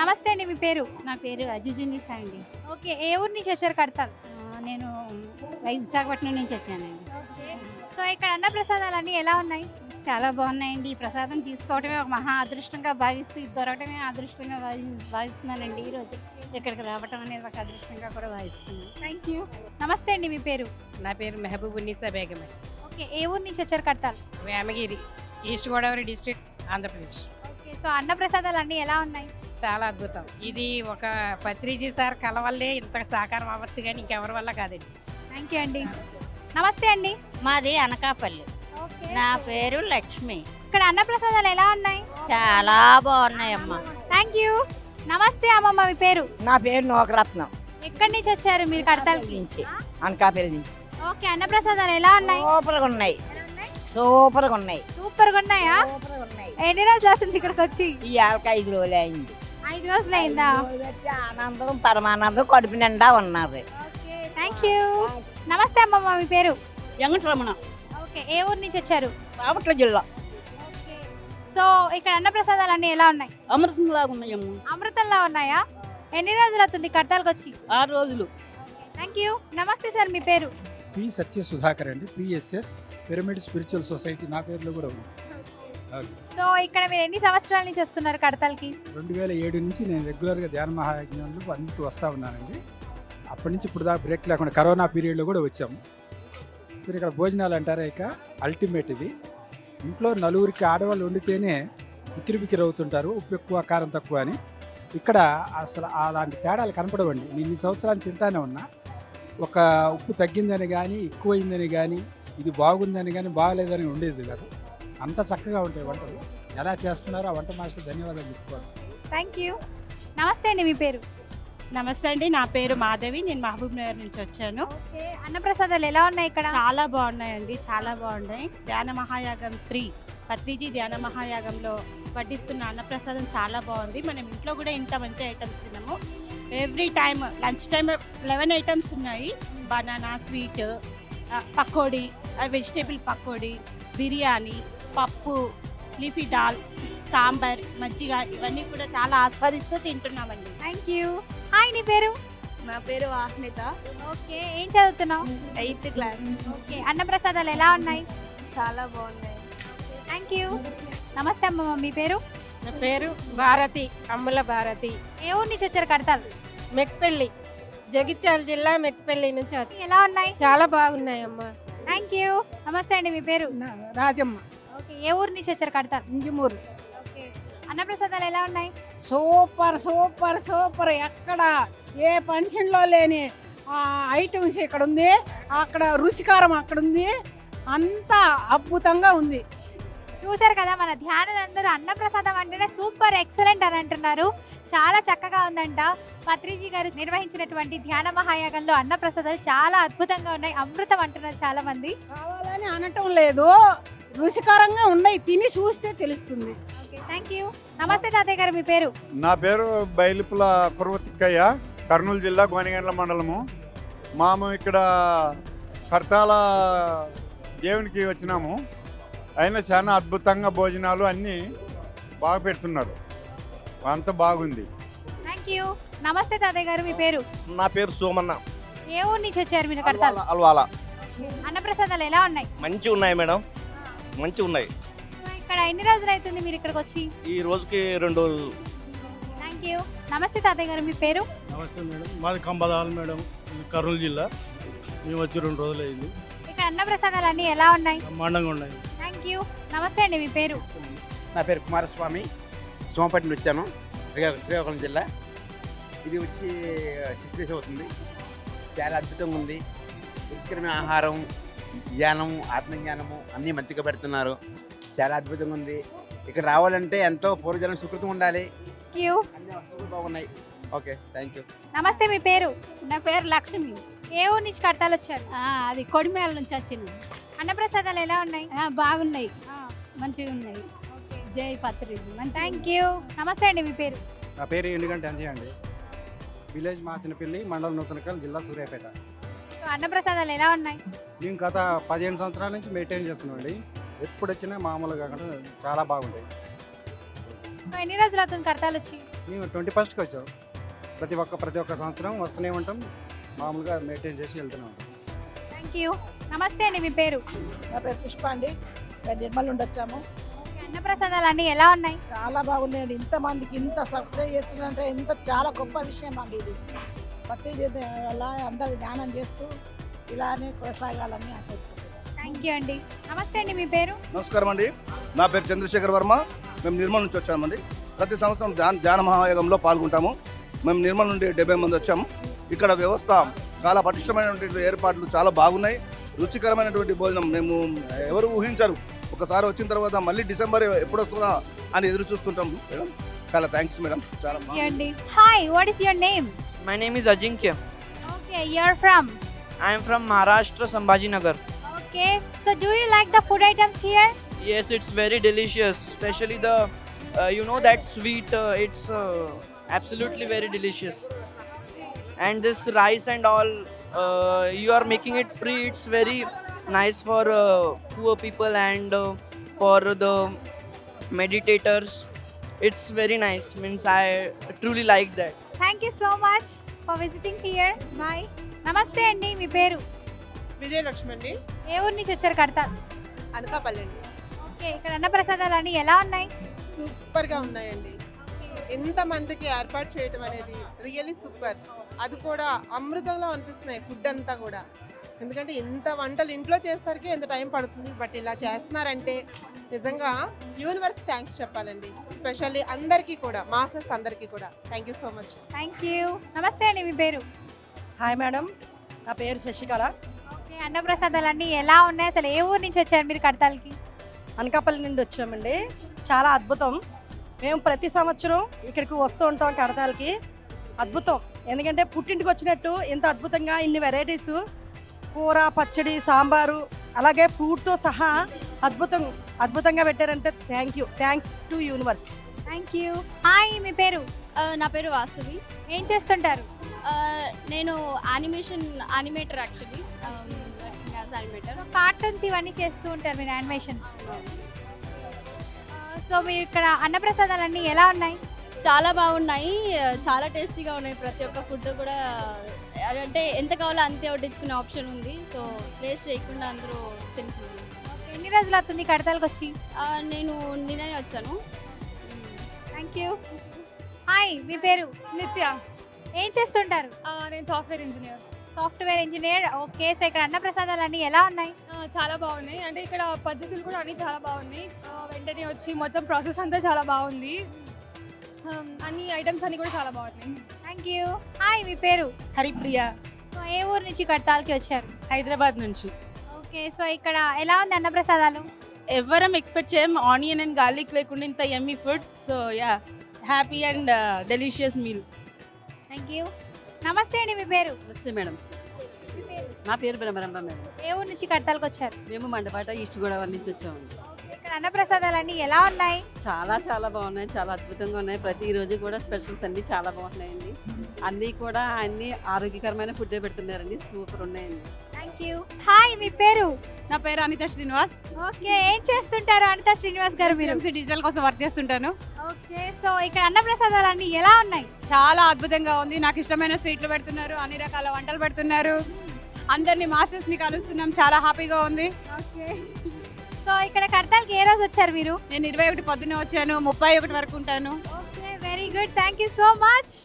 నమస్తే అండి మీ పేరు? నా పేరు అజుజునిసా అండి. ఓకే ఏ ఊరు నుంచి వచ్చారు కడతాల్ ఆ, నేను విశాఖపట్నం నుంచి వచ్చానండి. సో ఇక్కడ అన్న ప్రసాదాలన్నీ ఎలా ఉన్నాయి? చాలా బాగున్నాయండి. ఈ ప్రసాదం తీసుకోవడమే ఒక మహా అదృష్టంగా భావిస్తూ ఇది దొరకడమే అదృష్టంగా భావి- భావిస్తున్నానండి ఈరోజు ఇక్కడికి రావటం అనేది ఒక అదృష్టంగా కూడా భావిస్తున్నాను. థ్యాంక్ యూ నమస్తే అండి మీ పేరు? నా పేరు మెహబూబ్ ఉన్నీసా బేగమే ఓకే ఏ ఊరు నుంచి వచ్చారు Kadatal Vemagiri East Godavari district Andhra Pradesh. Okay so అన్న ప్రసాదాలన్నీ ఎలా ఉన్నాయి? చాలా అద్భుతం. ఇది ఒక పత్రిజీ సార్ కల వల్లే ఇంత సాకారం అవ్వచ్చు కానీ ఇంకెవరి వల్ల కాదండి. థ్యాంక్ యూ అండి. నమస్తే అండి. మాది అనకాపల్లి. ఓకే. నా పేరు లక్ష్మి. ఇక్కడ అన్న ప్రసాదాలు ఎలా ఉన్నాయి? చాలా బాగున్నాయమ్మా. థ్యాంక్ యూ నమస్తే అమ్మమ్మ మీ పేరు? నా పేరు నోకరత్నం. ఎక్కడి నుంచి వచ్చారు మీరు కడతాల్కి? నుంచి. అనకాపల్లి నుంచి. ఓకే అన్న ప్రసాదాలు ఎలా ఉన్నాయి? సూపర్గా ఉన్నాయి. సూపర్గా సూపర్గా ఉన్నాయా? సూపర్గా ఉన్నాయి. ఎన్ని రోజులు అవుతుంది ఇక్కడికి వచ్చి? ఈ ఆలక ఐదు రోజులు అయింది. ఐదు రోజులు అయిందా ఆనందం పరమానందం కడుపు నిండా ఉన్నది. Okay thank you. నమస్తే అమ్మమ్మ మీ పేరు? వెంకటరమణ. ఓకే ఏ ఊరు నుంచి వచ్చారు? బాపట్ల జిల్లా. ఓకే. సో ఇక్కడ అన్న ప్రసాదాలు అన్నీ ఎలా ఉన్నాయి? అమృతంలాగా ఉన్నాయమ్మా. అమృతంలా ఉన్నాయా? ఎన్ని రోజులు అవుతుంది కడతాలకు వచ్చి ఆరు రోజులు. Thank you. నమస్తే సార్ మీ పేరు? పి సత్య సుధాకర్ అండి పిఎస్ఎస్ పిరమిడ్ స్పిరిచువల్ సొసైటీ. నా పేరులో కూడా ఉంది. సో ఇక్కడ మీరు ఎన్ని సంవత్సరాల నుంచి వస్తున్నారు కడతాలకి రెండు వేల ఏడు నుంచి నేను రెగ్యులర్గా ధ్యాన మహాయజ్ఞంలో అందుకు వస్తూ ఉన్నానండి. అప్పటి నుంచి ఇప్పుడు దాకా బ్రేక్ లేకుండా కరోనా పీరియడ్లో కూడా వచ్చాము. మీరు ఇక్కడ భోజనాలు అంటారా ఇక? అల్టిమేట్ ఇది. ఇంట్లో నలుగురికి ఆడవాళ్ళు వండితేనే ఉక్కిరి బిక్కిరి అవుతుంటారు ఉప్పు ఎక్కువ కారం తక్కువ అని. ఇక్కడ అసలు అలాంటి తేడాలు కనపడవండి. నేను ఇన్ని సంవత్సరాలు తింటానే ఉన్నా. ఒక ఉప్పు తగ్గిందని కానీ ఎక్కువైందని కానీ ఇది బాగుందని కానీ బాగలేదని ఉండేది కాదు. అంత చక్కగా ఉంటాయి వంటలు. ఎలా చేస్తున్నారో ఆ వంట మాస్టర్ ధన్యవాదాలు చెప్పుకోవాలి. థ్యాంక్ యూ నమస్తే అండి మీ పేరు? నమస్తే అండి నా పేరు మాధవి నేను మహబూబ్ నగర్ నుంచి వచ్చాను. ఓకే అన్న ప్రసాదాలు ఎలా ఉన్నాయి ఇక్కడ? చాలా బాగున్నాయండి చాలా బాగున్నాయి. ధ్యాన మహాయాగం త్రీ పత్రిజీ ధ్యాన మహాయాగంలో వడ్డిస్తున్న అన్నప్రసాదం చాలా బాగుంది. మనం ఇంట్లో కూడా ఇంత మంచి ఐటమ్స్ తిన్నాము every time lunch time eleven items ఉన్నాయి. Banana sweet pakodi vegetable pakodi biryani pappu leafy dal sambar మజ్జిగ ఇవన్నీ కూడా చాలా ఆస్వాదిస్తూ తింటున్నామండి. థ్యాంక్ యూ హాయ్ నీ పేరు? నా పేరు వాహ్నిత ఓకే ఏం చదువుతున్నావు? Eighth class. ఓకే అన్న ప్రసాదాలు ఎలా ఉన్నాయి? చాలా బాగున్నాయి. థ్యాంక్ యూ నమస్తే అమ్మమ్మ మీ పేరు? నా పేరు భారతి అమ్ముల భారతి. ఏ ఊరు నుంచి వచ్చారు కడతాలు మెట్పల్లి జగిత్యాల జిల్లా మెట్పల్లి నుంచి ఎలా ఉన్నాయి? చాలా బాగున్నాయమ్మా. థ్యాంక్ యూ నమస్తే అండి మీ పేరు? రాజమ్మ. ఏ ఊరు నుంచి వచ్చారు కడతాలు ఇంజమూరు. ఓకే. అన్న ప్రసాదాలు ఎలా ఉన్నాయి? Super super super. ఎక్కడ ఏ ఫంక్షన్లో లేని ఐటమ్స్ ఇక్కడ ఉంది. అక్కడ రుచికారం అక్కడ ఉంది. అంతా అద్భుతంగా ఉంది. చూశారు కదా మన ధ్యానులందరూ అన్న ప్రసాదం అంటేనే సూపర్ ఎక్సలెంట్ అని అంటున్నారు. చాలా చక్కగా ఉందంట. పత్రిజీ గారు నిర్వహించినటువంటి ధ్యాన మహాయాగంలో అన్న ప్రసాదాలు చాలా అద్భుతంగా ఉన్నాయి. అమృతం అంటున్నారు చాలా మంది కావాలని అనటం లేదు. రుచికరంగా ఉన్నాయి. తిని చూస్తే తెలుస్తుంది. ఓకే థ్యాంక్ యూ నమస్తే తాతయ్య గారు మీ పేరు? నా పేరు బయలుపుల కురవతిక్కయ్య కర్నూలు జిల్లా గోనిగండ్ల మండలము. మాము ఇక్కడ కర్తాల దేవునికి వచ్చినాము. అయినా చాలా అద్భుతంగా భోజనాలు అన్నీ బాగా పెడుతున్నారు. అంత బాగుంది. థ్యాంక్ యూ నమస్తే తాతయ్య గారు మీ పేరు? నా పేరు సోమన్న. ఏ ఊరు నుంచి వచ్చారు మీరు కడతారు అల్వాల అన్న ప్రసాదాలు ఎలా ఉన్నాయి? మంచి ఉన్నాయి మేడం. మంచి ఉన్నాయి ఇక్కడ ఎన్ని రోజులు అవుతుంది మీరు ఇక్కడికి వచ్చి? ఈ రోజుకి రెండు రోజులు. థ్యాంక్ యూ నమస్తే తాతయ్య గారు మీ పేరు? నమస్తే మేడం. మాది కంబదాల్ మేడం. ఇది కర్నూలు జిల్లా. మేము వచ్చి రెండు రోజులు అయింది. ఇక్కడ అన్న ప్రసాదాలు అన్నీ ఎలా ఉన్నాయి? బ్రహ్మాండంగా ఉన్నాయి. థ్యాంక్ యూ నమస్తే అండి మీ పేరు? నా పేరు కుమారస్వామి. సోమపట్నం వచ్చాను. శ్రీకాకుళం శ్రీకాకుళం జిల్లా. ఇది వచ్చి సిక్స్ డేస్ అవుతుంది. చాలా అద్భుతంగా ఉంది. రుచికరమైన ఆహారం ధ్యానం ఆత్మజ్ఞానము అన్నీ మంచిగా పెడుతున్నారు. చాలా అద్భుతంగా ఉంది. ఇక్కడ రావాలంటే ఎంతో పూర్వజనం సుకృతం ఉండాలి. అన్ని వస్తువులు బాగున్నాయి. Okay thank you. నమస్తే మీ పేరు? నా పేరు లక్ష్మి. ఏ ఊరు నుంచి కడతాలు వచ్చారు? ఆ, అది కొడిమేల నుంచి వచ్చింది. అన్న ప్రసాదాలు ఎలా ఉన్నాయి? ఆ, బాగున్నాయి. మంచిగా ఉన్నాయి. జై పత్రిజీ. మంచి థ్యాంక్ యూ నమస్తే అండి మీ పేరు? నా పేరు ఎందుకంటే అంతే అండి. విలేజ్ మాచినపల్లి మండలం నూతనకల్ జిల్లా సూర్యాపేట. సో అన్న ప్రసాదాలు ఎలా ఉన్నాయి? మేము గత పదిహేను సంవత్సరాల నుంచి మెయింటైన్ చేస్తున్నామండి. ఎప్పుడు వచ్చినా మామూలుగా కాకుండా చాలా బాగుంటాయి. ఎన్ని రోజులు అవుతుంది కడతాలు వచ్చి? మేము ట్వంటీ ఫస్ట్కి వచ్చాం. ప్రతి ఒక్క ప్రతి ఒక్క సంవత్సరం వస్తూనే ఉంటాం. మామూలుగా మెయింటైన్ చేసి వెళ్తూనే ఉంటాం. థ్యాంక్ యూ నమస్తే అండి మీ పేరు? నా పేరు పుష్ప అండి. మేము నిర్మల్ నుండి వచ్చాము. ఓకే, అన్నప్రసాదాలు అన్నీ ఎలా ఉన్నాయి? చాలా బాగున్నాయండి. ఇంతమందికి ఇంత సబ్స్క్రైబ్ చేస్తున్నారంటే ఇంత చాలా గొప్ప విషయం అండి ఇది. భక్తి వల్ల అందరు ధ్యానం చేస్తూ ఇలానే కొనసాగాలని థ్యాంక్ యూ అండి. నమస్తే అండి మీ పేరు? నమస్కారం అండి. నా పేరు చంద్రశేఖర్ వర్మ. మేము నిర్మల్ నుంచి వచ్చామండి ప్రతి సంవత్సరం ధ్యాన ధ్యాన మహాయోగంలో పాల్గొంటాము. మేము నిర్మల్ నుండి డెబ్బై మంది వచ్చాము. ఇక్కడ వ్యవస్థ చాలా పటిష్టమైనటువంటి ఏర్పాట్లు చాలా బాగున్నాయి. రుచికరమైనటువంటి భోజనం మేము ఎవరు ఊహించరు. ఒకసారి వచ్చిన తర్వాత మళ్ళీ డిసెంబర్ ఎప్పుడు వస్తుందా అని ఎదురు చూస్తుంటాం. మేడం చాలా థ్యాంక్స్ మేడం. చాలా hi what is your name My name is Ajinkya. Okay, you're from? I am from Maharashtra, Sambhajinagar. Okay, so do you like the food items here? Yes, it's very delicious, especially the, uh, you know, that sweet, uh, it's uh, absolutely very delicious. And this rice and all, uh, you are making it free, it's very nice for uh, poor people and uh, for the meditators. It's very nice, means I truly like that. Thank you so much for visiting here bye నమస్తే అండి మీ పేరు? విజయలక్ష్మి అండి. ఏ ఊరు నుంచి వచ్చారు కడతా? అనకాపల్లి అండి. Okay ఇక్కడ అన్నప్రసాదాలు అన్నీ ఎలా ఉన్నాయి? సూపర్గా ఉన్నాయండి. ఇంతమందికి ఏర్పాటు చేయడం అనేది రియల్లీ సూపర్. అది కూడా అమృతంలో అనిపిస్తున్నాయి ఫుడ్ అంతా కూడా. ఎందుకంటే ఇంత వంటలు ఇంట్లో చేసరికి ఎంత టైం పడుతుంది? బట్ ఇలా చేస్తున్నారంటే నిజంగా యూనివర్స్ థ్యాంక్స్ చెప్పాలండి. స్పెషల్లీ అందరికీ కూడా మాస్టర్స్ అందరికీ కూడా. Thank you so much thank you నమస్తే అండి మీ పేరు? హాయ్ మేడం నా పేరు శశికళ. ఓకే అన్నప్రసాదాలు అన్నీ ఎలా ఉన్నాయి? అసలు ఏ ఊరు నుంచి వచ్చారు మీరు కడతాలకి? అనకాపల్లి నుండి వచ్చామండి. చాలా అద్భుతం. మేము ప్రతి సంవత్సరం ఇక్కడికి వస్తూ ఉంటాం కడతాలకి. అద్భుతం. ఎందుకంటే పుట్టింటికి వచ్చినట్టు ఇంత అద్భుతంగా ఇన్ని వెరైటీస్ కూర పచ్చడి సాంబారు అలాగే ఫ్రూట్తో సహా అద్భుతం అద్భుతంగా పెట్టారంటే thank you thanks to universe thank you hi మీ పేరు? నా పేరు వాసవి. ఏం చేస్తుంటారు? నేను animation animator actually animator cartoons ఇవన్నీ చేస్తూ ఉంటారు మీరు యానిమేషన్స్ సో మీరు ఇక్కడ అన్నప్రసాదాలు అన్నీ ఎలా ఉన్నాయి? చాలా బాగున్నాయి. చాలా టేస్టీగా ఉన్నాయి. ప్రతి ఒక్క ఫుడ్ కూడా అంటే ఎంత కావాలో అంతే వడ్డించుకునే ఆప్షన్ ఉంది. సో వేస్ట్ చేయకుండా అందరూ తింటున్నారు. ఎన్ని రోజులు అవుతుంది కడతాలకు వచ్చి? నేను నిన్ననే వచ్చాను. Thank you. హాయ్ మీ పేరు? నిత్య. ఏం చేస్తుంటారు? నేను software engineer. Software engineer. Okay so ఇక్కడ అన్నప్రసాదాలు అన్నీ ఎలా ఉన్నాయి? చాలా బాగున్నాయి. అంటే ఇక్కడ పద్ధతులు కూడా అన్నీ చాలా బాగున్నాయి. వెంటనే వచ్చి మొత్తం ప్రాసెస్ అంతా చాలా బాగుంది. అన్ని ఐటమ్స్ అన్నీ కూడా చాలా బాగున్నాయి. థ్యాంక్ యూ హాయ్ మీ పేరు? హరిప్రియ. సో ఏ ఊరు నుంచి కడతాలకి వచ్చారు? హైదరాబాద్ నుంచి. ఓకే సో ఇక్కడ ఎలా ఉంది అన్నప్రసాదాలు? ఎవరం ఎక్స్పెక్ట్ చేయం ఆనియన్ అండ్ గార్లిక్ లేకుండా ఇంత yummy food so yeah happy and delicious meal thank you నమస్తే అండి మీ పేరు? నమస్తే మేడం. మీ పేరు? నా పేరు బ్రహ్మరంభ మేడం. ఏ ఊరు నుంచి కడతాలకు వచ్చారు మేము మండపాట ఈస్ట్ గోదావరి నుంచి వచ్చాము ఇక్కడ అన్నప్రసాదాలు అన్నీ ఎలా ఉన్నాయి? చాలా చాలా బాగున్నాయి. చాలా అద్భుతంగా ఉన్నాయి. ప్రతిరోజు కూడా స్పెషల్స్ అన్నీ చాలా బాగున్నాయండి. అన్నీ కూడా అన్ని ఆరోగ్యకరమైన ఫుడ్ పెడుతున్నారండి. సూపర్ ఉన్నాయండి. థ్యాంక్ యూ హాయ్ మీ పేరు? నా పేరు అనిత శ్రీనివాస్. ఓకే ఏం చేస్తుంటారు అనిత శ్రీనివాస్ గారు మీరు? డిజిటల్ కోసం వర్క్ చేస్తుంటాను. ఓకే సో ఇక్కడ అన్నప్రసాదాలు అన్నీ ఎలా ఉన్నాయి? చాలా అద్భుతంగా ఉంది. నాకు ఇష్టమైన స్వీట్లు పెడుతున్నారు. అన్ని రకాల వంటలు పెడుతున్నారు. అందరినీ మాస్టర్స్ని కలుస్తున్నాం. చాలా హ్యాపీగా ఉంది. ఓకే. సో ఇక్కడ కడతాలకి ఏ రోజు వచ్చారు మీరు? నేను ఇరవై ఒకటి పొద్దున్న వచ్చాను ముప్పై ఒకటి వరకు ఉంటాను. Okay very good thank you so much